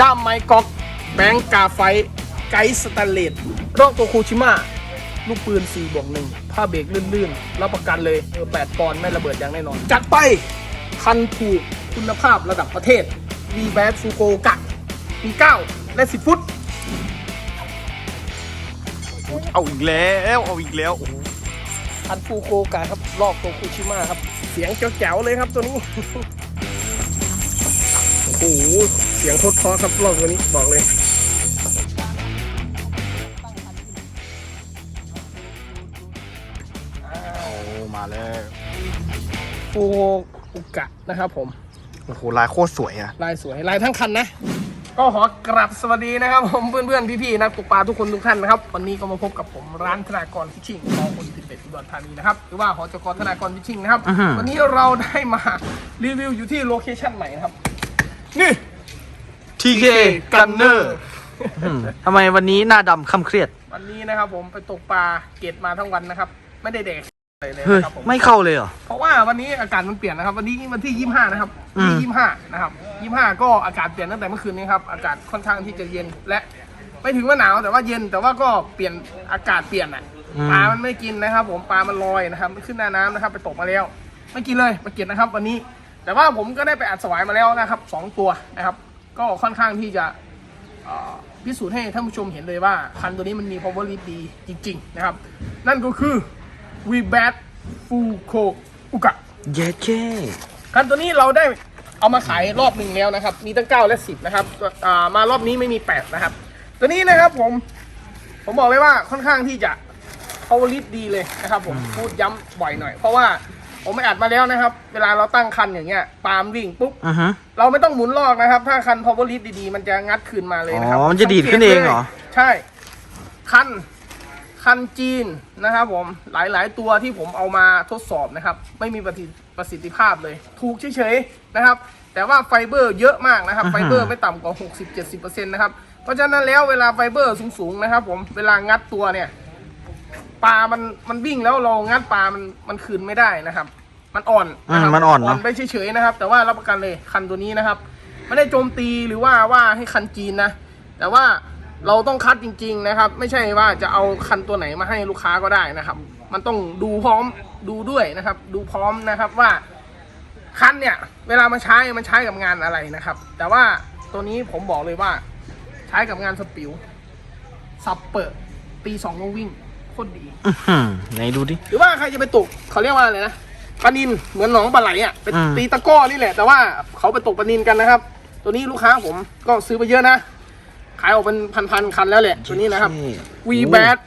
ด้ามไม้ก๊อกแบงก์กาไฟท์ไกด์สแตนเลสรอกโตคูชิมะลูกปืน4บวกหนึ่งผ้าเบรกลื่นๆ รับประกันเลยเออ8ปอนด์ไม่ระเบิดอย่างแน่นอน จัดไป คันถูกคุณภาพระดับประเทศ v b a t ฟูโกกะมี9และ 10 ฟุต เอาอีกแล้วเอาอีกแล้วโอ้โหคันฟูโกกะครับรอบโตคุชิมะครับ เสียงแจ๋วๆเลยครับตัวนี้ โอ้โห เสียงโคตรเพราะครับรอบตัวนี้บอกเลยโอ้มาแล้วฟูโกอุกะนะครับผม โอ้โหลายโคตรสวยอะลายสวย ลายทั้งคันนะ ก็ขอกราบสวัสดีนะครับผมเพื่อนๆ พี่ๆ นักตกปลาทุกคนทุกท่านนะครับ วันนี้ก็มาพบกับผมร้านธนากรฟิชชิ่งของคนติดเป็ดอุดรธานีนะครับ หรือว่าหอจกรธนากรฟิชชิ่งนะครับ วันนี้เราได้มารีวิวอยู่ที่โลเคชั่นใหม่นะครับ นี่ ทีเคกันเนอร์ทำไมวันนี้หน้าดำค่ำเครียด วันนี้นะครับผมไปตกปลาเกตมาทั้งวันนะครับ ไม่ได้เด็กเลยเลยเฮ้ยนะครับผมไม่เข้าเลยเหรอ เพราะว่าวันนี้อากาศมันเปลี่ยนนะครับ วันนี้วันที่ 25 นะครับอืม ที่25 นะครับ 25 ก็อากาศเปลี่ยนตั้งแต่เมื่อคืนนี้ครับ อากาศค่อนข้างที่จะเย็นและไม่ถึงว่าหนาวแต่ว่าเย็นแต่ว่าก็เปลี่ยนอากาศเปลี่ยนอะปลามันไม่กินนะครับ ผมปลามันลอยนะครับมันขึ้นหน้าน้ำนะครับ ไปตกมาแล้วไม่กินเลยไปเก็บนะครับ วันนี้ แต่ว่าผมก็ได้ไปอัดสวายมาแล้วนะครับสองตัวนะครับ ก็ค่อนข้างที่จะเอ่อพิสูจน์ให้ท่านผู้ชมเห็นเลยว่า คันตัวนี้มันมี power lead ดีจริง ๆ นะครับ นั่นก็คือ v b a t Fuko Uka เย้เจ้คันตัวนี้เราได้เอามาขายรอบหนึ่งแล้วนะครับ มีตั้ง 9 และ 10 นะครับอ่ามารอบนี้ไม่มี 8 นะครับ ตัวนี้นะครับผม ผมบอกเลยว่าค่อนข้างที่จะ power lead ดีเลยนะครับผมพูดย้ำบ่อยหน่อย เพราะว่า ผมไม่อัดมาแล้วนะครับ เวลาเราตั้งคันอย่างเงี้ยปาล์มวิ่งปุ๊บอือฮะ เราไม่ต้องหมุนลอกนะครับ ถ้าคัน power lead ดีๆ มันจะงัดคืนมาเลยนะครับอ๋อมันจะดีดขึ้นเองเหรอ ใช่ คัน คันจีนนะครับผมหลายๆ ตัวที่ผมเอามาทดสอบนะครับ ไม่มีประสิทธิประสิทธิภาพเลย ถูกเฉยๆนะครับ แต่ว่าไฟเบอร์เยอะมากนะครับ ไฟเบอร์ไม่ต่ำกว่า 60-70%นะครับ เพราะฉะนั้นแล้วเวลาไฟเบอร์สูงๆนะครับ ผมเวลางัดตัวเนี่ย ปลามันมันวิ่งแล้วเรางัดปลามันมันคืนไม่ได้นะครับ มันอ่อนนะครับอืมมันอ่อนเนอะอ่อนไปเฉยๆนะครับ แต่ว่ารับประกันเลยคันตัวนี้นะครับ ไม่ได้โจมตีหรือว่าว่าให้คันจีนนะ แต่ว่าเราต้องคัดจริง ๆนะครับ ไม่ใช่ว่าจะเอาคันตัวไหนมาให้ลูกค้าก็ได้นะครับ มันต้องดูพร้อมดูด้วยนะครับ ดูพร้อมนะครับว่า คันเนี่ย เวลามาใช้มันใช้กับงานอะไรนะครับ แต่ว่าตัวนี้ผมบอกเลยว่า ใช้กับงานสปิวสับเปิดปีสองโลวิ่งโคตรดีอื้อหือไหนดูดิ หรือว่าใครจะไปตกเขาเรียกว่าอะไรนะปลานินเหมือนหนองปลาไหลอะไปอืมตีตะกร้อนี่แหละ แต่ว่าเขาไปตกปลานินกันนะครับ ตัวนี้ลูกค้าผมก็ซื้อไปเยอะนะ ขายออกเป็นพันๆคันแล้วแหละตัวนี้นะครับ V b a t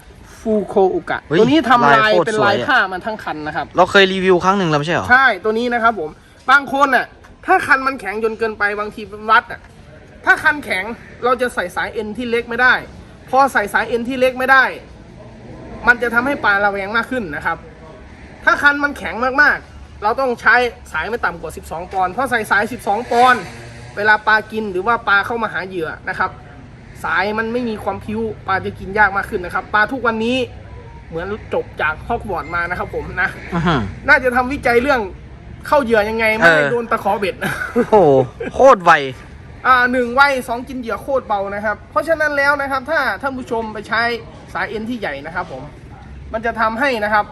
f u k o u k a เฮ้ยตัวนี้ทำลายลายโคตรเป็นสวยลายอะ ผ้ามันทั้งคันนะครับ เราเคยรีวิวครั้งหนึ่งแล้วไม่ใช่เหรอ ใช่ ตัวนี้นะครับผม บางคนน่ะ ถ้าคันมันแข็งจนเกินไป บางทีเป็นรัดอะ ถ้าคันแข็งเราจะใส่สายเอ็นที่เล็กไม่ได้ พอใส่สายเอ็นที่เล็กไม่ได้ มันจะทำให้ปลาระแวงมากขึ้นนะครับ ถ้าคันมันแข็งมากๆ เราต้องใช้สายไม่ต่ำกว่า 12 ปอนด์เพราะใส่สาย 12 ปอนด์เวลาปลากินหรือว่าปลาเข้ามาหาเหยื่อนะครับ สายมันไม่มีความพิ้วปลาจะกินยากมากขึ้นนะครับ ปลาทุกวันนี้เหมือนจบจากฮอกวอตส์มานะครับผมนะอื้อหือน่าจะทำวิจัยเรื่องเข้าเหยื่อยังไงไม่ให้เออโดนตะขอเบ็ดนะโอ้โหโคตรไวอ่าหนึ่งไว้สองกินเหยื่อโคตรเบานะครับ เพราะฉะนั้นแล้วนะครับ ถ้าท่านผู้ชมไปใช้ สายเอ็นที่ใหญ่นะครับผมมันจะทำให้นะครับ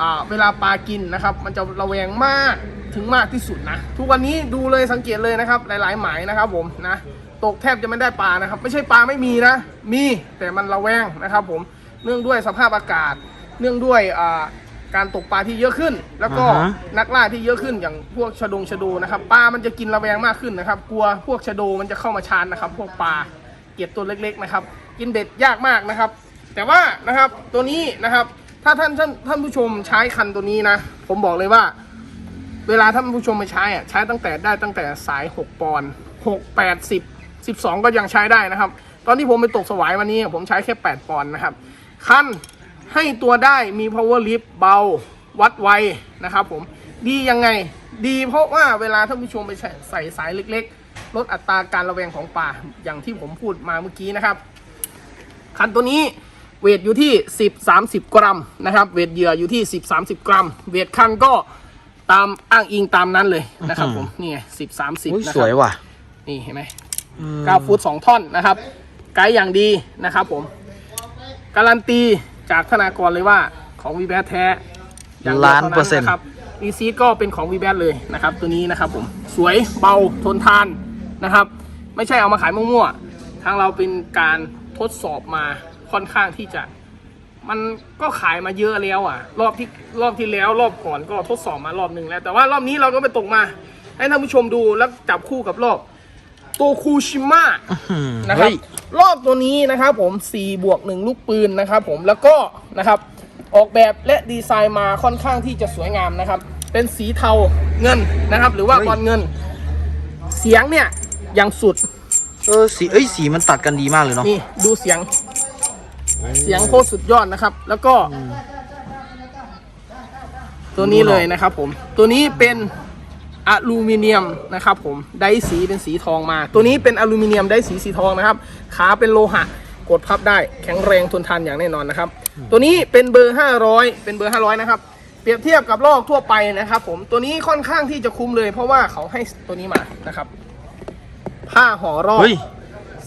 อ่าเวลาปลากินนะครับ มันจะระแวงมากถึงมากที่สุดนะ ทุกวันนี้ดูเลยสังเกตเลยนะครับ หลาย ๆ หมายนะครับผมนะตกแทบจะไม่ได้ปลานะครับ ไม่ใช่ปลาไม่มีนะ มีแต่มันระแวงนะครับ ผมเนื่องด้วยสภาพอากาศ เนื่องด้วยอ่าการตกปลาที่เยอะขึ้น แล้วก็อ่าฮะนักล่าที่เยอะขึ้นอย่างพวกชะดงชะโดนะครับปลามันจะกินระแวงมากขึ้นนะครับ กลัวพวกชะโดมันจะเข้ามาชานนะครับ พวกปลาเกล็ดตัวเล็ก ๆ นะครับ กินเบ็ดยากมากนะครับ แต่ว่านะครับตัวนี้นะครับ ถ้าท่านท่านท่านผู้ชมใช้คันตัวนี้นะ ผมบอกเลยว่า เวลาท่านผู้ชมไปใช้อะใช้ตั้งแต่ได้ตั้งแต่สาย 6 ปอนด์6 8 10 12ก็ยังใช้ได้นะครับ ตอนที่ผมไปตกสวายวันนี้ผมใช้แค่ 8 ปอนด์นะครับ คันให้ตัวได้มี power lift เบาวัดไวนะครับผมดียังไงดีเพราะว่าเวลาท่านผู้ชมไปใส่ใส่สายเล็กๆ ลดอัตราการระแวงของปลาอย่างที่ผมพูดมาเมื่อกี้นะครับ คันตัวนี้เวทอยู่ที่ 10 30 กรัมนะครับเวทเหยื่ออยู่ที่ 10 30 กรัม เวทคันก็ตามอ้างอิงตามนั้นเลยนะครับผมนี่ไง10อุ้ย30นะสครัวยว่ะนี่เห็นไหมอืมเก้าฟุตสองท่อนนะครับ ไกด์อย่างดีนะครับผม การันตีจากธนากรเลยว่าของวีแบทแท้อย่างดียวล้านท่เปอร์เซ็นต์ะครับรีซีก็เป็นของวีแบทเลยนะครับ ตัวนี้นะครับผมสวยเบาทนทานนะครับ ไม่ใช่เอามาขายมั่วๆทางเราเป็นการ ทดสอบมาค่อนข้างที่จะ มันก็ขายมาเยอะแล้วอะ รอบที่รอบที่แล้วรอบก่อนก็ทดสอบมารอบหนึ่งแล้ว แต่ว่ารอบนี้เราก็ไปตกมา ให้ท่านผู้ชมดูแล้วจับคู่กับรอบโตคูชิมะอืมนะครับเฮ้ยรอบตัวนี้นะครับผม4บวก1ลูกปืนนะครับผมแล้วก็นะครับออกแบบและดีไซน์มาค่อนข้างที่จะสวยงามนะครับ เป็นสีเทาเงินนะครับ หรือว่าเฮ้ยบอลเงิน เสียงเนี่ยอย่างสุด เออสีเอ้ยสีมันตัดกันดีมากเลยเนาะนี่ดูเสียง เสียงโคตรสุดยอดนะครับ แล้วก็ ตัวนี้เลยนะครับ ผม ตัวนี้เป็นอลูมิเนียมนะครับผมได้สีเป็นสีทองมา ตัวนี้เป็นอลูมิเนียมได้สีสีทองนะครับ ขาเป็นโลหะ กดพับได้แข็งแรงทนทานอย่างแน่นอนนะครับ ตัวนี้เป็นเบอร์ 500 เป็นเบอร์ 500 นะครับ เปรียบเทียบกับลอกทั่วไปนะครับ ผมตัวนี้ค่อนข้างที่จะคุ้มเลย เพราะว่าเขาให้ตัวนี้มานะครับ ผ้าห่อรอบเฮ้ย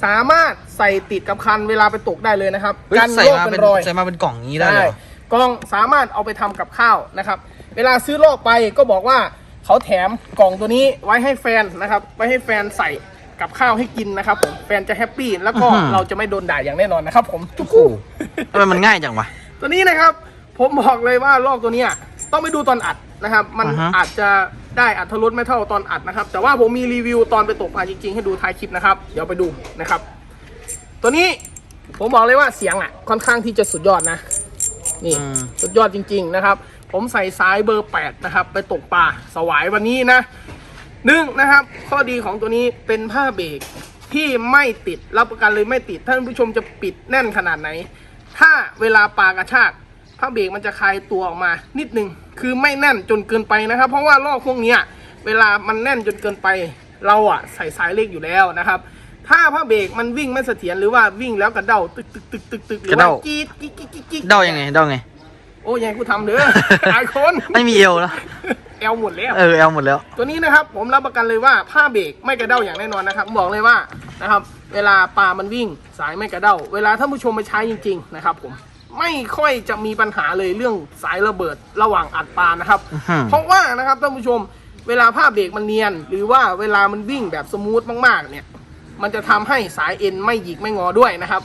สามารถใส่ติดกับคันเวลาไปตกได้เลยนะครับเฮ้ยกันใส่โรคมาเป็เป็นนรอย ใส่มาเป็นกล่องนี้ได้เลยเหรอ กล่องสามารถเอาไปทำกับข้าวนะครับ เวลาซื้อโลกไปก็บอกว่าเขาแถมกล่องตัวนี้ไว้ให้แฟนนะครับ ไว้ให้แฟนใส่กับข้าวให้กินนะครับผมแฟนจะแฮปปี้แล้วก็อื้อหือ เราจะไม่โดนด่าอย่างแน่นอนนะครับผมทุกโอ้คู่โหทำไมมันง่ายจังวะ ตัวนี้นะครับ ผมบอกเลยว่าลอกตัวเนี้ยต้องไปดูตอนอัด นะครับ มันอ่าฮะ อาจจะได้อัตรสไม่เท่าตอนอัดนะครับ แต่ว่าผมมีรีวิวตอนไปตกปลาจริงๆ ให้ดูท้ายคลิปนะครับ เดี๋ยวไปดูนะครับ ตัวนี้ผมบอกเลยว่าเสียงอะค่อนข้างที่จะสุดยอดนะ นี่อืม สุดยอดจริง ๆนะครับ ผมใส่สายเบอร์ 8 นะครับ ไปตกปลาสวายวันนี้นะหนึ่งนะครับ ข้อดีของตัวนี้เป็นผ้าเบรกที่ไม่ติดรับประกันเลยไม่ติดท่านผู้ชมจะปิดแน่นขนาดไหน ถ้าเวลาปลากระชาก ผ้าเบรกมันจะคลายตัวออกมานิดนึง คือไม่แน่นจนเกินไปนะครับ เพราะว่าลอกพวกเนี้ยเวลามันแน่นจนเกินไป เราอะใส่สายเล็กอยู่แล้วนะครับ ถ้าผ้าเบรกมันวิ่งไม่เสถียรหรือว่าวิ่งแล้วกระเด้าตึกตึกตึกตึกตึกหรืกระอว่าเด้า จี๊ดกิ๊กกิ๊กกิ๊กกิ๊กเดายังไงเดาไง โอ้ยอยังกูทำเด้อหลายคนไม่มีเอวแล้วเอลหมดแล้ว เออเอวหมดแล้ว ตัวนี้นะครับผมรับประกันเลยว่าผ้าเบรกไม่กระเด้าอย่างแน่นอนนะครับบอกเลยว่านะครับเวลาปลามันวิ่งสายไม่กระเด้า เวลาท่านผู้ชมมาใช้จริง ๆ นะครับผม ไม่ค่อยจะมีปัญหาเลยเรื่องสายระเบิดระหว่างอัดปลานะครับอื้อหือเพราะว่านะครับท่านผู้ชมเวลาผ้าเบรกมันเนียน หรือว่าเวลามันวิ่งแบบสมูทมากๆ เนี่ย มันจะทำให้สายเอ็นไม่หยิกไม่งอด้วยนะครับ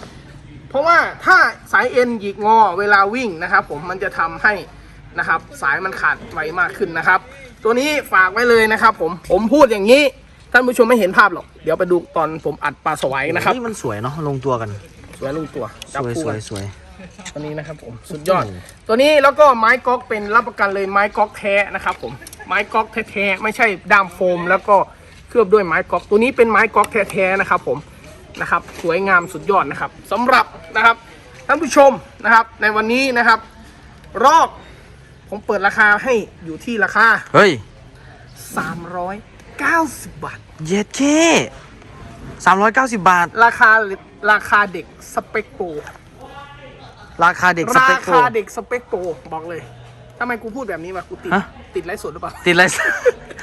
เพราะว่าถ้าสายเอ็นหยิกงอเวลาวิ่งนะครับ ผมมันจะทำให้นะครับ สายมันขาดไวมากขึ้นนะครับ ตัวนี้ฝากไว้เลยนะครับ ผมผมพูดอย่างนี้ท่านผู้ชมไม่เห็นภาพหรอกเดี๋ยวไปดูตอนผมอัดปลาสวายนะครับนี่มันสวยเนาะลงตัวกัน สวยลงตัวสจับวยคู่สกัวยนสวย ตัวนี้นะครับผมสุดยอด ตัวนี้แล้วก็ไม้ก๊อกเป็นรับประกันเลยไม้ก๊อกแท้นะครับผมไม้ก๊อกแท้ๆไม่ใช่ด้ามโฟม แล้วก็เคลือบด้วยไม้ก๊อกตัวนี้เป็นไม้ก๊อกแท้ๆนะครับผมนะครับสวยงามสุดยอดนะครับสำหรับนะครับท่านผู้ชมนะครับในวันนี้นะครับ รอบผมเปิดราคาให้อยู่ที่ราคาเฮ้ย390บาท เย็ดเคสามร้อยเก้าสิบบาท ราคาราคาเด็กสเปกโป รราคาเด็กสราเปคโปรคาเด็กสเปกโปรบอกเลยทำไมกูพูดแบบนี้วะกูติดฮะ ติดไลฟ์สดหรือเปล่า ติดอะไร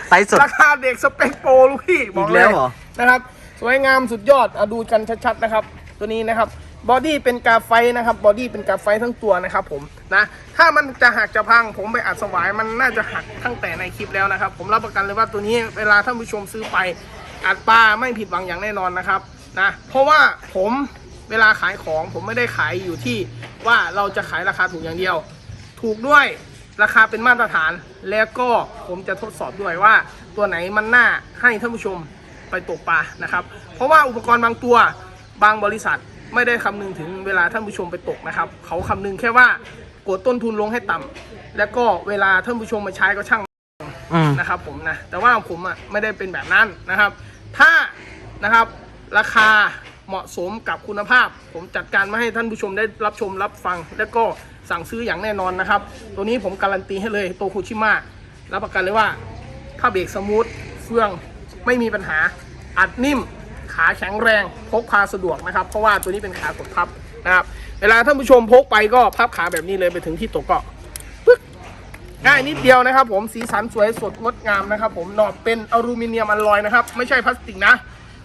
ไลฟ์สด ราคาเด็กสเปคโปรลูกพี่บอกอีกเลแล้ยวเหรอ นะครับ สวยงามสุดยอดเอาดูกันชัดๆนะครับ ตัวนี้นะครับบอดี้เป็นกาไฟนะครับบอดี้เป็นกาไฟทั้งตัวนะครับผมนะถ้ามันจะหักจะพัง ผมไปอัดสวายมันน่าจะหักตั้งแต่ในคลิปแล้วนะครับ ผมรับประกันเลยว่าตัวนี้เวลาท่านผู้ชมซื้อไปอัดปลาไม่ผิดหวังอย่างแน่นอนนะครับนะเพราะว่าผม เวลาขายของผมไม่ได้ขายอยู่ที่ว่าเราจะขายราคาถูกอย่างเดียว ถูกด้วยราคาเป็นมาตรฐานแล้วก็ผมจะทดสอบด้วยว่า ตัวไหนมันน่าให้ท่านผู้ชมไปตกปลานะครับ เพราะว่าอุปกรณ์บางตัวบางบริษัทไม่ได้คำนึงถึงเวลาท่านผู้ชมไปตกนะครับ เขาคำนึงแค่ว่ากดต้นทุนลงให้ต่ำแล้วก็เวลาท่านผู้ชมมาใช้ก็ช่างอืมนะครับผมนะแต่ว่าผมอะไม่ได้เป็นแบบนั้นนะครับ ถ้านะครับราคา เหมาะสมกับคุณภาพ ผมจัดการมาให้ท่านผู้ชมได้รับชมรับฟัง และก็สั่งซื้ออย่างแน่นอนนะครับ ตัวนี้ผมการันตีให้เลยโตคุชิมะรับประกันเลยว่าผ้าเบรกสมูทเฟื่องไม่มีปัญหาอัดนิ่ม ขาแข็งแรงพกพาสะดวกนะครับ เพราะว่าตัวนี้เป็นขากดพับนะครับเวลาท่านผู้ชมพกไปก็พับขาแบบนี้เลยไปถึงที่ตกก็ง่ายนิดเดียวนะครับ ผมสีสันสวยสดงดงามนะครับ ผมหนอบเป็นอลูมิเนียมอลลอยนะครับ ไม่ใช่พลาสติกนะ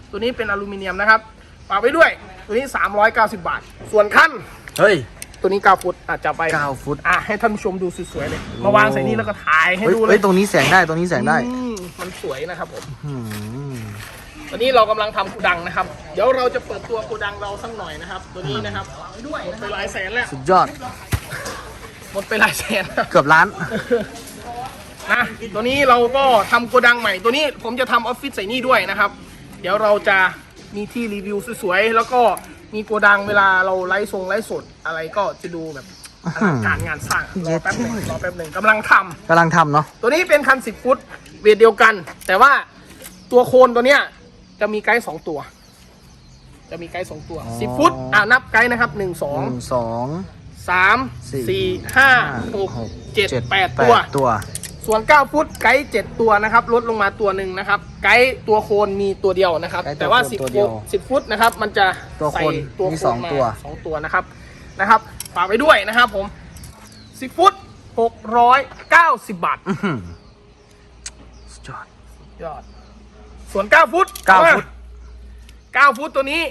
ตัวนี้เป็นอลูมิเนียมนะครับ ฝากไว้ด้วย ตัวนี้ 390 บาท ส่วนขั้น เฮ้ย ตัวนี้ 9 ฟุตอาจจะไป9ฟุต อะ ให้ท่านผู้ชมดูสวยๆเลย มาวางใส่นี่แล้วก็ถ่ายให้เฮ้ยดูเลเฮ้ยยตรงนี้แสงได้ ตรงนี้แสงได้อืมมันสวยนะครับผมอืมตอนนี้เรากำลังทำโกูดังนะครับ เดี๋ยวเราจะเปิดตัวโกูดังเราสักหน่อยนะครับ ตัวนี้นะครับด้วยหมดไปหลายแสนแล้ว สุดยอด หมดไปหลายแสนแล้วเกือบล้านนะตัวนี้เราก็ทำโกดังใหม่ตัวนี้ผมจะทำออฟฟิศใส่นี่ด้วยนะครับ เดี๋ยวเราจะ มีที่รีวิวสวยๆ แล้วก็มีโกดังเวลาเราไลฟ์ทรงไลฟ์สดอะไรก็จะดูแบบอลังการงานสร้างรอแป๊บหนึ่งรอแป๊บหนึ่งกำลังทำกำลังทำเนาะตัวนี้เป็นคัน 10 ฟุตเวทเดียวกัน แต่ว่าตัวโคนตัวเนี้ยจะมีไกด์สองตัว จะมีไกด์สองตัว 10 ฟุตอ่านับไกด์นะครับ1หนึ่ง2สอง3สี่4 5 6 7 8ตัวตัว ส่วน 9 ฟุตไกด์7ตัวนะครับลดลงมาตัวหนึ่งนะครับ ไกด์ตัวโคนมีตัวเดียวนะครับ ไกด์ตัวแต่ว่า โคน10ตัวเดียวฟุต10 ฟุตนะครับ มันจะตัวโคนใส่ตัวมีโคสอนงมาตัว สองตัวนะครับนะครับฝากไว้ด้วยนะครับผม 10 ฟุต 690 บาทอื้อหือสุดยอด ยอด ส่วน 9 ฟุตเก้าอฟุต9ฟุตตัวนี้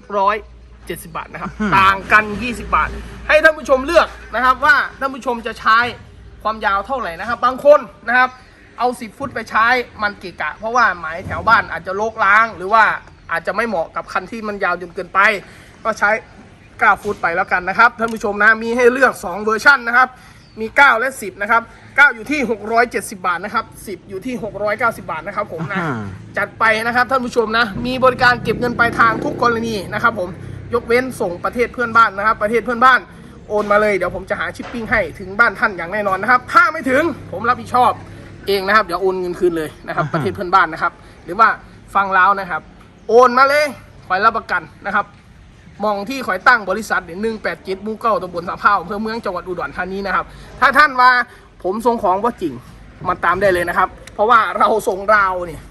670 บาทนะครับอืมต่างกัน 20 บาท ให้ท่านผู้ชมเลือกนะครับว่าท่านผู้ชมจะใช้ ความยาวเท่าไหร่นะครับ บางคนนะครับ เอา 10 ฟุตไปใช้มันเกะกะ เพราะว่าหมายแถวบ้านอาจจะโลกล้าง หรือว่าอาจจะไม่เหมาะกับคันที่มันยาวจนเกินไป ก็ใช้ 9 ฟุตไปแล้วกันนะครับท่านผู้ชมนะมีให้เลือก 2 เวอร์ชันนะครับมี 9 และ 10 นะครับ 9 อยู่ที่ 670 บาทนะครับ 10 อยู่ที่ 690 บาทนะครับผมนะอืมจัดไปนะครับท่านผู้ชมนะ มีบริการเก็บเงินปลายทางทุกกรณีนะครับผม ยกเว้นส่งประเทศเพื่อนบ้านนะครับ ประเทศเพื่อนบ้าน โอนมาเลยเดี๋ยวผมจะหาชิปปิ้งให้ถึงบ้านท่านอย่างแน่นอนนะครับ ถ้าไม่ถึงผมรับผิดชอบเองนะครับ เดี๋ยวโอนเงินคืนเลยนะครับ ประเทศเพื่อนบ้านนะครับ หรือว่าฟังแล้วนะครับ โอนมาเลยคอยรับประกันนะครับมองที่คอยตั้งบริษัทหนึ่งแปดเจ็ดมูเก้าตำบลสาเพ้าอำเภอเมืองจังหวัดอุดรธานีนะครับ ถ้าท่านว่าผมส่งของว่าจริงมาตามได้เลยนะครับ เพราะว่าเราส่งราวเนี่ย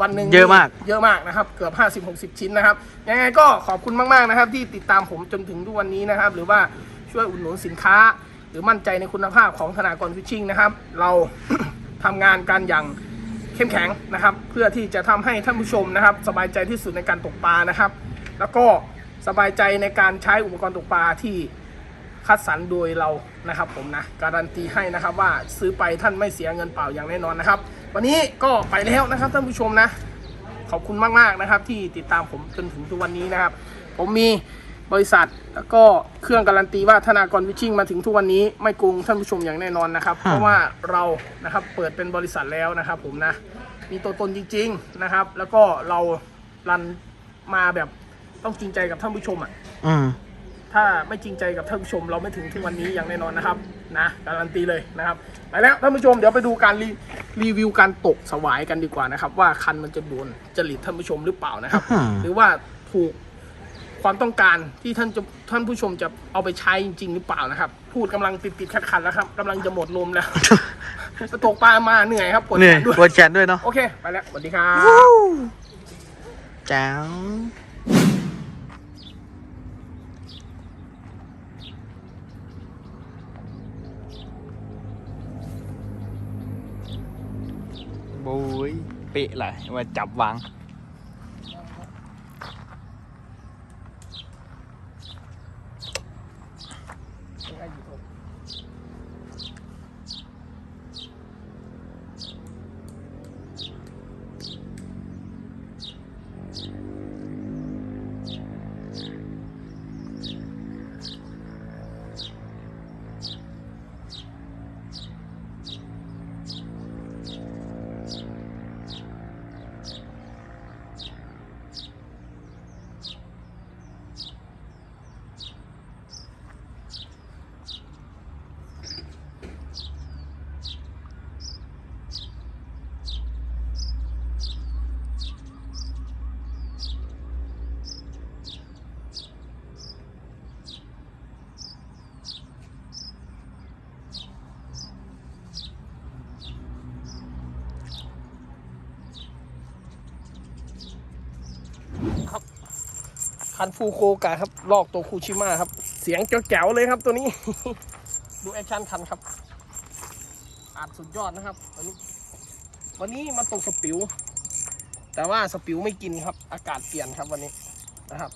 วันหนึ่งเยอะมาก เยอะมากนะครับ เกือบ 50 60 ชิ้นนะครับ ยังไงก็ขอบคุณมาก ๆ นะครับ ที่ติดตามผมจนถึงทุกวันนี้นะครับ หรือว่า ช่วยอุดหนุนสินค้า หรือมั่นใจในคุณภาพของธนากรฟิชชิ่งนะครับ เราทำงานกันอย่างเข้มแข็งนะครับ เพื่อที่จะทำให้ท่านผู้ชมนะครับ สบายใจที่สุดในการตกปลานะครับ แล้วก็สบายใจในการใช้อุปกรณ์ตกปลาที่คัดสรรโดยเรานะครับผมนะการันตีให้นะครับว่าซื้อไปท่านไม่เสียเงินเปล่าอย่างแน่นอนนะครับ วันนี้ก็ไปแล้วนะครับท่านผู้ชมนะ ขอบคุณมากๆนะครับ ที่ติดตามผมจนถึงทุกวันนี้นะครับ ผมมี บริษัท แล้วก็เครื่องการันตีว่าธนากรวิชิ่งมาถึงทุกวันนี้ไม่โกงท่านผู้ชมอย่างแน่นอนนะครับ เพราะว่าเรานะครับเปิดเป็นบริษัทแล้วนะครับ ผมนะมีตัวตนจริง ๆนะครับ แล้วก็เรารันมาแบบต้องจริงใจกับท่านผู้ชมอะอืมถ้าไม่จริงใจกับท่านผู้ชม เราไม่ถึงทุกวันนี้อย่างแน่นอนนะครับนะการันตีเลยนะครับไปแล้วท่านผู้ชมเดี๋ยวไปดูการรีรีวิวการตกสวายกันดีกว่านะครับ ว่าคันมันจะโดนจริตท่านผู้ชมหรือเปล่านะครับอืมหรือว่าถูก ความต้องการที่ท่านจะท่านผู้ชมจะเอาไปใช้จริงๆหรือเปล่านะครับ พูดกำลังติดติดขัดขัดๆแล้วครับกำลังจะหมดลมแล้วตกปลามาเหนื่อยครับปวดเหนื่อยแขนด้วยปวดแขนด้วยเนาะโอเคไปแล้วสวัสดีครับแจ๋วบุยเป๊ะเลยว่าจับวาง คันฟูโคกะครับ ลอกตัวคูชิมาครับ เสียงแจ๋วๆเลยครับตัวนี้ ดูแอคชั่นคันครับอาจสุดยอดนะครับ วันนี้ วันนี้มาตกสปิว แต่ว่าสปิวไม่กินครับ อากาศเปลี่ยนครับวันนี้นะครับ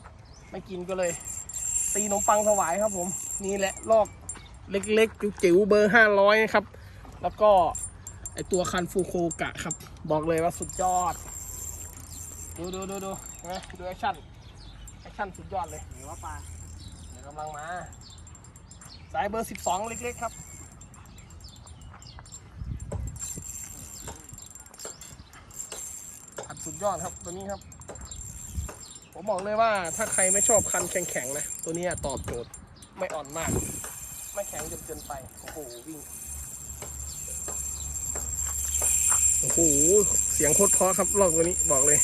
ไม่กินก็เลย ตีนมปังถวายครับผม นี่แหละลอกเล็กๆจิ๋วเบอร์ห้าร้อยครับ แล้วก็ไอตัวคันฟูโคกะครับ บอกเลยว่าสุดยอด ดูดูดูดูดูแอคชั่น แอคชั่นสุดยอดเลยหรือว่าปลาเดี๋ยวกำลังมา สายเบอร์สิบสองเล็กๆครับอัดสุดยอดครับตัวนี้ครับ ผมบอกเลยว่าถ้าใครไม่ชอบคันแข็งๆนะ ตัวนี้ตอบโจทย์ไม่อ่อนมาก ไม่แข็งจนเกินไป โอ้โหวิ่งโอ้โห เสียงโคตรเพราะครับลอกตัวนี้บอกเลย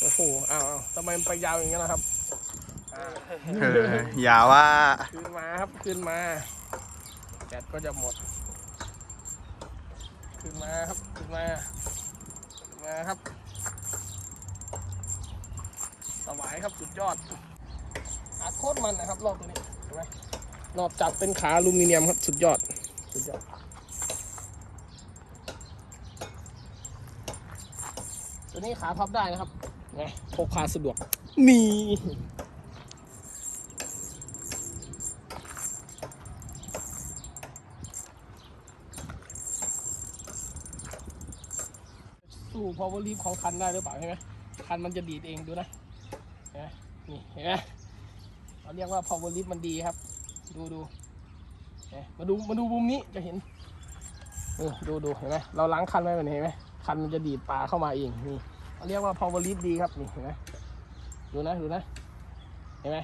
โอ้โหอ้าวอ้าวทำไมมันไปยาวอย่างนี้ล่ะครับอ่าเอออย่าว่าขึ้นมาครับขึ้นมาแบตก็จะหมด ขึ้นมาครับขึ้นมาขึ้นมาครับสวายครับสุดยอดอัดโคตรมันนะครับรอบตัวนี้เห็นไหมรอบจับเป็นขาอลูมิเนียมครับสุดยอดสุดยอดตัวนี้ขาพับได้นะครับ ไงพกพาสะดวกนี่สู้ power lift ของคันได้หรือเปล่าใช่ไหมคันมันจะดีดเองดูนะเห็นไหมนี่เห็นไหมเราเรียกว่า power lift มันดีครับ ดูดูเห็นไหมมาดูมาดูมุมนี้จะเห็นนี่ดูดูเห็นไหมเราล้างคันไว้แบบนี้เห็นไหมคันมันจะดีดปลาเข้ามาเองนี่ เราเรียกว่า power lift ดีครับนี่เห็นไหมดูนะดูนะเห็นไหม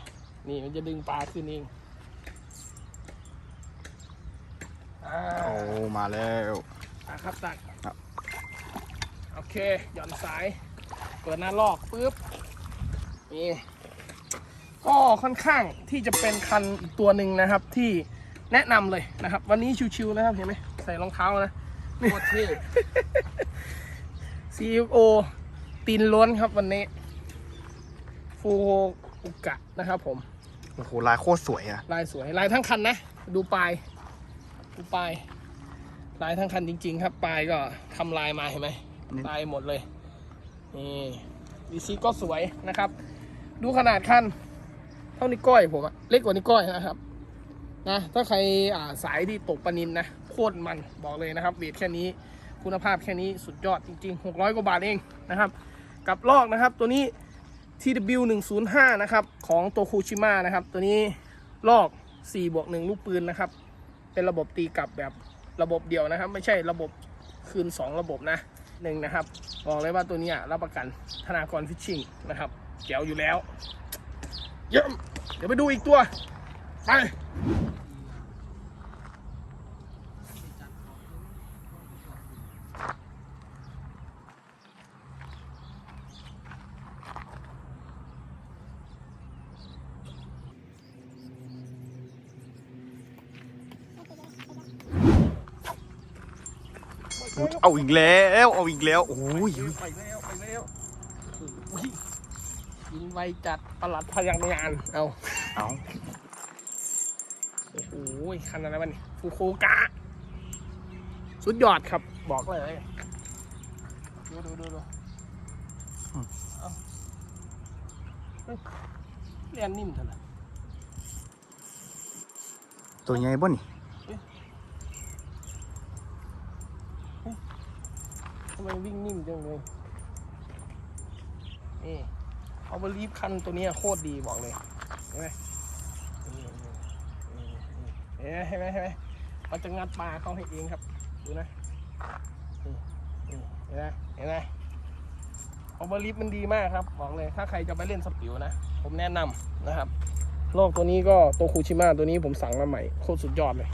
นี่มันจะดึงปลาขึ้นเองอ่าโอ้มาแล้วตักครับตักครับโอเคหย่อนสาย เปิดหน้าลอกปุ๊บนี่ก็ค่อนข้างที่จะเป็นคันอีกตัวหนึ่งนะครับที่แนะนำเลยนะครับ วันนี้ชิวๆนะครับเห็นไหมใส่รองเท้านะโคตรเท่ CEO ตีนล้วนครับวันนี้ ฟูอุกะนะครับผม โอ้โหลายโคตรสวยอะลายสวยลายทั้งคันนะ ดูปลาย ดูปลาย ลายทั้งคันจริง ๆ ครับปลายก็ทำลายมาเห็นไหมนี่ลายหมดเลย นี่ดีซีก็สวยนะครับ ดูขนาดคัน เท่านิ้วก้อยผมอะเล็กกว่านิ้วก้อยนะครับ นะถ้าใครอ่าสายที่ตกปลานินนะโคตรมันบอกเลยนะครับเวทแค่นี้คุณภาพแค่นี้สุดยอดจริง ๆ 600 กว่าบาทเองนะครับ กับลอกนะครับ ตัวนี้ TW 105 นะครับ ของโตคูชิมะนะครับ ตัวนี้ลอก4บวก1ลูกปืนนะครับ เป็นระบบตีกลับแบบระบบเดียวนะครับ ไม่ใช่ระบบคืน 2 ระบบนะหนึ่งนะครับ บอกเลยว่าตัวนี้รับประกันธนากรฟิชชิ่งนะครับเจ๋วอยู่แล้ว เยี่ยมเดี๋ยวไปดูอีกตัว ไป เอาอีกแล้ว เอาอีกแล้ว โอ้ยไปแล้วไปแล้วโอ้ยยิงไวจัดประหลัดพยังงาน เอาเอาโอ้โหคันอะไรวะนี่ฟูโคกะ สุดยอดครับ บอกเลย ดูดูดูดูเอาเฮ้ยเรียนนิ่มเถอะนะตัวใหญ่บ่นี่ ทำ ไมวิ่งนิ่มจังเลยนี่เอาบรีฟคันตัวนี้โคตรดีบอกเลยเห็นไหมเห็นไหมเห็นไหมเห็นไหมมันจะงัดปลาเข้าให้เองครับ ดูนะนี่นี่เห็นไหมเห็นไหมเอาบรีฟมันดีมากครับ บอกเลย ถ้าใครจะไปเล่นสปิวนะ ผมแนะนำนะครับโลกตัวนี้ก็โตคูชิมะตัวนี้ผมสั่งมาใหม่โคตรสุดยอดเลย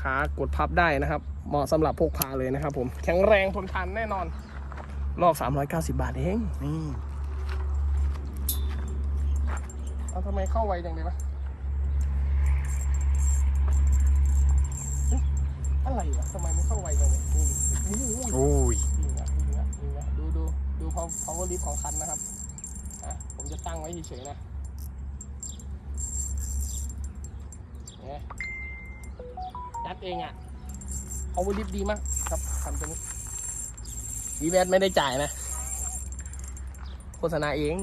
ขากดพับได้นะครับ เหมาะสำหรับพกพาเลยนะครับผม แข็งแรงทนทานแน่นอน รอบ390บาทเอง นี่เอาทำไมเข้าไวจังเลยวะเอ๊ะอะไรวะทำไมมันเข้าไวจังเลยนี่โอ้โหโอ้ยนี่นะนี่นะนี่นะดูดูดูพอ power lift ของคันนะครับอะผมจะตั้งไว้เฉยๆนะเนี่ยยัดเองอะ power lift ดีมากครับคันตัวนี้ วีแวดไม่ได้จ่ายนะฆษณาเอง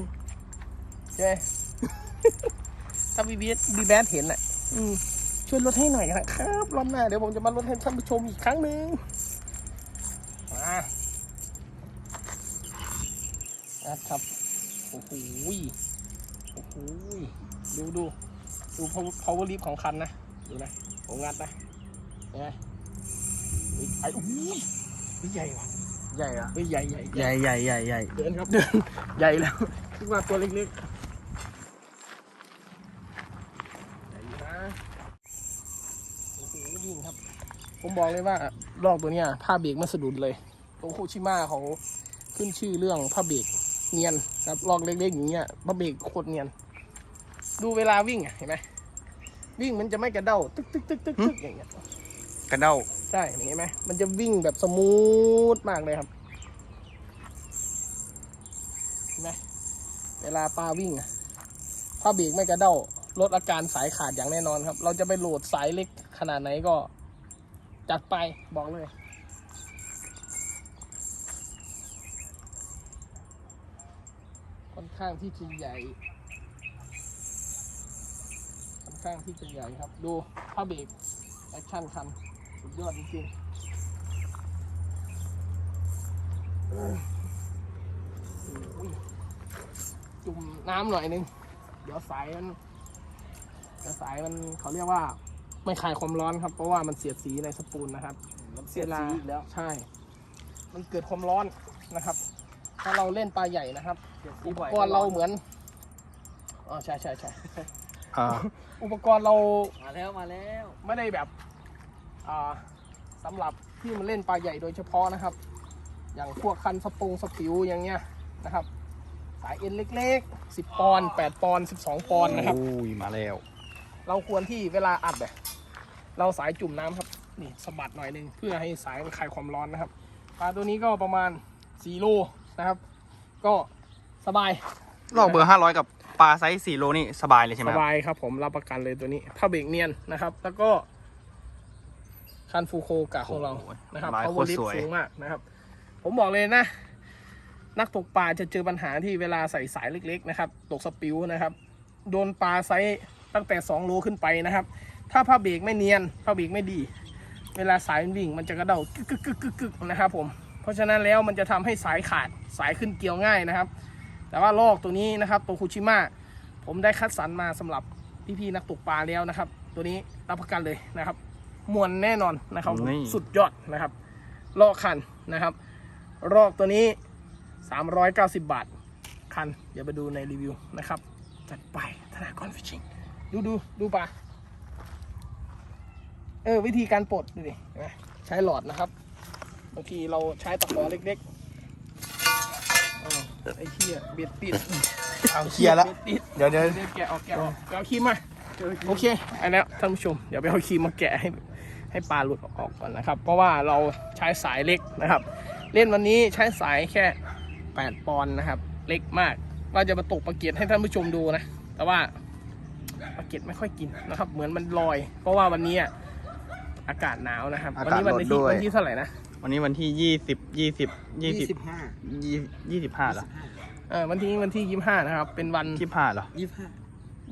ใช่ไหมถ้าบีบีบีแบดเห็นอะ อืมช่วยลดให้หน่อยนะครับรอบหน้าเดี๋ยวผมจะมาลดให้ท่านผู้ชมอีกครั้งหนึ่งมานะครับโอ้โหโอ้โหดูดูดู power lift ของคันนะ ดูนะ ผมงัดนะเห็นไหมเฮ้ยไอ้โอ้โหเฮ้ยใหญ่ว่ะ ใหญ่อะเฮ้ยใหญ่ใหญ่ใหญ่ใหญ่ใหญ่ใหญ่เดินครับเดินใหญ่แล้วคิดว่าตัวเล็กๆใหญ่อยู่นะโอ้โหวิ่งครับ ผมบอกเลยว่าลอกตัวเนี้ยผ้าเบรกไม่สะดุดเลยโตโคชิมาเขาขึ้นชื่อเรื่องผ้าเบรกเนียนนะครับลอกเล็กๆอย่างเงี้ยผ้าเบรกโคตรเนียน ดูเวลาวิ่งอะเห็นไหมวิ่งมันจะไม่กระเด้าตึกตึกตึกตึกตึกอย่างเงี้ยกระเด้า ใช่เห็นไหมมันจะวิ่งแบบสมูทมากเลยครับเห็นไหมเวลาปลาวิ่งอะถ้าเบรกไม่กระเด้าลดอาการสายขาดอย่างแน่นอนครับ เราจะไปโหลดสายเล็กขนาดไหนก็ จัดไปบอกเลย ค่อนข้างที่จะใหญ่ ค่อนข้างที่จะใหญ่ครับ ดูผ้าเบรกแอคชั่นคัน สุดยอดจริงๆโอ้ยจุ่มน้ำหน่อยนึง เดี๋ยวสายมันเดี๋ยวสายมันเขาเรียกว่า ไม่คลายความร้อนครับ เพราะว่ามันเสียดสีในสปูลนะครับมันเสียดสีอีกแล้ว ใช่ มันเกิดความร้อนนะครับ ถ้าเราเล่นปลาใหญ่นะครับอุปกรณ์เราเหมือนอ๋อใช่ใช่ใช่อ่า อุปกรณ์เรามาแล้วมาแล้ว ไม่ได้แบบอ่า สำหรับที่มันเล่นปลาใหญ่โดยเฉพาะนะครับ อย่างพวกคันสปงสปิวอย่างเงี้ยนะครับ สายเอ็นเล็กๆ 10 ปอนด์8ปอนด์12 ปอนด์นะครับอุ้ยมาแล้ว เราควรที่เวลาอัดเนี่ยเราสายจุ่มน้ำครับ นี่สะบัดหน่อยหนึงเพื่อให้สายมันคลายความร้อนนะครับ ปลาตัวนี้ก็ประมาณ4โลนะครับ ก็สบาย ลอกเบอร์ห้าร้อยกับปลาไซส์สี่โลนี่สบายเลยใช่ไหมสครับบายครับผมรับประกันเลยตัวนี้ผ้าเบรกเนียนนะครับ แล้วก็ คันฟูโคกะของเรานะครับลายเขาโคตรลิฟสวยสูงมากนะครับ ผมบอกเลยนะ นักตกปลาจะเจอปัญหาที่เวลาใส่สายเล็กๆนะครับ ตกสปิวนะครับ โดนปลาไซส์ตั้งแต่ 2 โลขึ้นไปนะครับ ถ้าผ้าเบรกไม่เนียนผ้าเบรกไม่ดี เวลาสายมันวิ่งมันจะกระเด้ากึกกึกกึกกึกกึกนะครับผม เพราะฉะนั้นแล้วมันจะทำให้สายขาดสายขึ้นเกลียวง่ายนะครับ แต่ว่าลอกตัวนี้นะครับตัวคุชิมะผมได้คัดสรรมาสำหรับพี่ๆนักตกปลาแล้วนะครับ ตัวนี้รับประกันเลยนะครับ มวนแน่นอนนะครับผมนี่ สุดยอดนะครับลอกคันนะครับลอกตัวนี้ 390 บาท คัน เดี๋ยวไปดูในรีวิวนะครับ จัดไปธนากรฟิชชิงดูดูดูปลาเออ วิธีการปลดดูดิเห็นไหมใช้หลอดนะครับบางทีเราใช้ตะขอเล็กๆอ้าวไอ้เหี้ยเบียดติดเอาเคลียร์แล้ว บ็ดติด เดี๋ยวเดี๋ยว เดี๋ยวแกะออกแกะออกไปเอาครีมมา โอเคอันแล้วท่านผู้ชม เดี๋ยวไปเอาครีมมาแกะให้ ให้ปลาหลุดออกก่อนนะครับ เพราะว่าเราใช้สายเล็กนะครับ เล่นวันนี้ใช้สายแค่ 8 ปอนด์นะครับ เล็กมาก เราจะมาตกปลาเกียดให้ท่านผู้ชมดูนะ แต่ว่าปลาเกียดไม่ค่อยกินนะครับ เหมือนมันลอย เพราะว่าวันนี้อะอากาศหนาวนะครับอาวักาศนี้วัลดที่ด้วยวันที่เท่าไหร่นะ วันนี้วันที่ยี่สิบยี่สิบยี่ยี่สิบสิบห้ายี่ยี่สิบห้าเหรอเออวันที่วันที่ยี่ห้านะครับ เป็นวันยี่สิบห้าเหรอยี่สิบห้า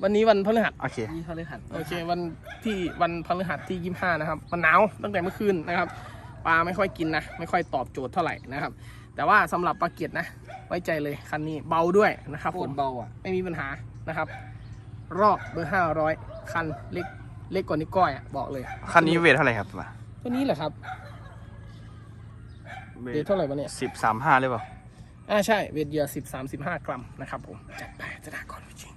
วันนี้วันพฤหัสโอเคยี่เขาเลยหันโอเควันที่วันพฤหัสที่ยี่ห้านะครับมันหนาวตั้งแต่เมื่อคืนนะครับปลาไม่ค่อยกินนะ ไม่ค่อยตอบโจทย์เท่าไหร่นะครับ แต่ว่าสำหรับปลาเกียดนะ ไว้ใจเลยคันนี้เบาด้วยนะครับโคผตมรเบาอะไม่มีปัญหานะครับ รอบเบอร์ห้าร้อยคันเล็กเล็กกว่านิ้วก้อยอะบอกเลยคันนี้เวทเท่าไหร่ครับมาตัวนี้แหละครับเวทเท่าไหร่วะเนี่ยสิบสามห้าหรือเปล่าอ่าใช่เวทเหยื่อสิบสามสิบห้ากรัมนะครับผมจัดไปจะได้ก่อนจริง